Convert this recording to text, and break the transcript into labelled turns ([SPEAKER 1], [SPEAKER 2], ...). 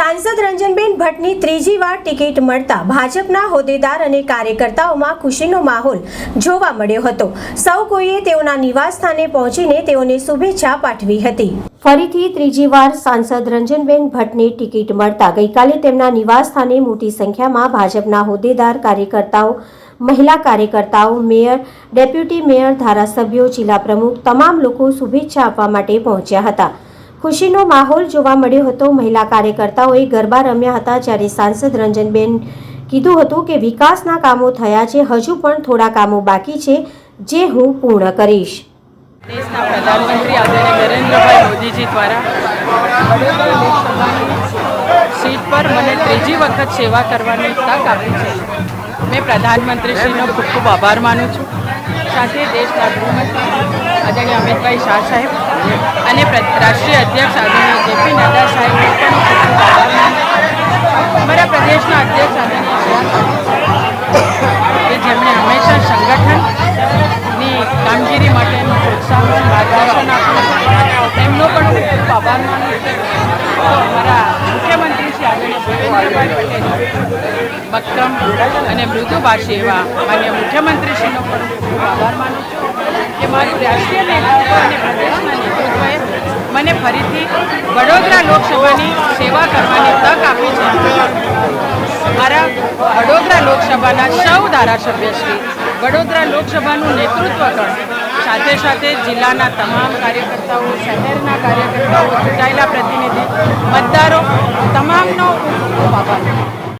[SPEAKER 1] સાંસદ રંજનબેન ભટ્ટની ત્રીજી વાર ટિકિટ મળતા ભાજપના હોદ્દેદાર અને કાર્યકર્તાઓમાં ખુશીનો માહોલ જોવા મળ્યો હતો. સૌ કોઈએ તેઓના નિવાસસ્થાને પહોંચીને તેઓને શુભેચ્છા પાઠવી હતી. ફરીથી ત્રીજી વાર સાંસદ રંજનબેન ભટ્ટની ટિકિટ મળતા ગઈકાલે તેમના નિવાસસ્થાને મોટી સંખ્યામાં ભાજપના હોદ્દેદાર કાર્યકર્તાઓ, મહિલા કાર્યકર્તાઓ, મેયર, ડેપ્યુટી મેયર, ધારાસભ્યો, જિલ્લા પ્રમુખ, તમામ લોકો શુભેચ્છા આપવા માટે પહોંચ્યા હતા. ખુશીનો માહોલ જોવા મળ્યો હતો. મહિલા કાર્યકર્તાઓએ ગરબા રમ્યા હતા જ્યારે સાંસદ રંજનબેન કીધું હતું કે વિકાસના કામો થયા છે, હજુ પણ થોડા કામો બાકી છે, જે હું પૂર્ણ કરીશ.
[SPEAKER 2] દેશના પ્રધાનમંત્રી આદરણીય નરેન્દ્રભાઈ મોદીજી દ્વારા સીટ પર મને ત્રીજી વખત સેવા કરવાની તક આપી છે. મેં પ્રધાનમંત્રીશ્રીનો ખૂબ ખૂબ આભાર માનું છું. સાથે દેશના ગૃહમંત્રી આદરણીય અમિતભાઈ શાહ સાહેબ અને રાષ્ટ્રીય અધ્યક્ષ આદરણીય જેપી નડ્ડા સાહેબ પણ અમારા પ્રદેશના અધ્યક્ષ આદરણીય કે જેમણે હંમેશા સંગઠનની કામગીરી માટેનું પ્રોત્સાહન, માર્ગદર્શન આપ્યું તેમનો પણ હું ખૂબ આભાર માનું અમારા મુખ્યમંત્રી શ્રી આદરણીય ભૂપેન્દ્રભાઈ પટેલ બક્રમ અને મૃદુભાષી એવા માન્ય મુખ્યમંત્રીશ્રીનો પણ ખૂબ આભાર માનું છું. કે મારું રાષ્ટ્રીય નેતૃત્વ અને પ્રદેશના નેતૃત્વએ મને ફરીથી વડોદરા લોકસભાની સેવા કરવાની તક આપી છે મારા વડોદરા લોકસભાના સૌ ધારાસભ્યશ્રી વડોદરા લોકસભાનું નેતૃત્વ ગણ સાથે સાથે જિલ્લાના તમામ કાર્યકર્તાઓ, શહેરના કાર્યકર્તાઓ, ચૂંટાયેલા પ્રતિનિધિ, મતદારો, તમામનો ખૂબ આભાર.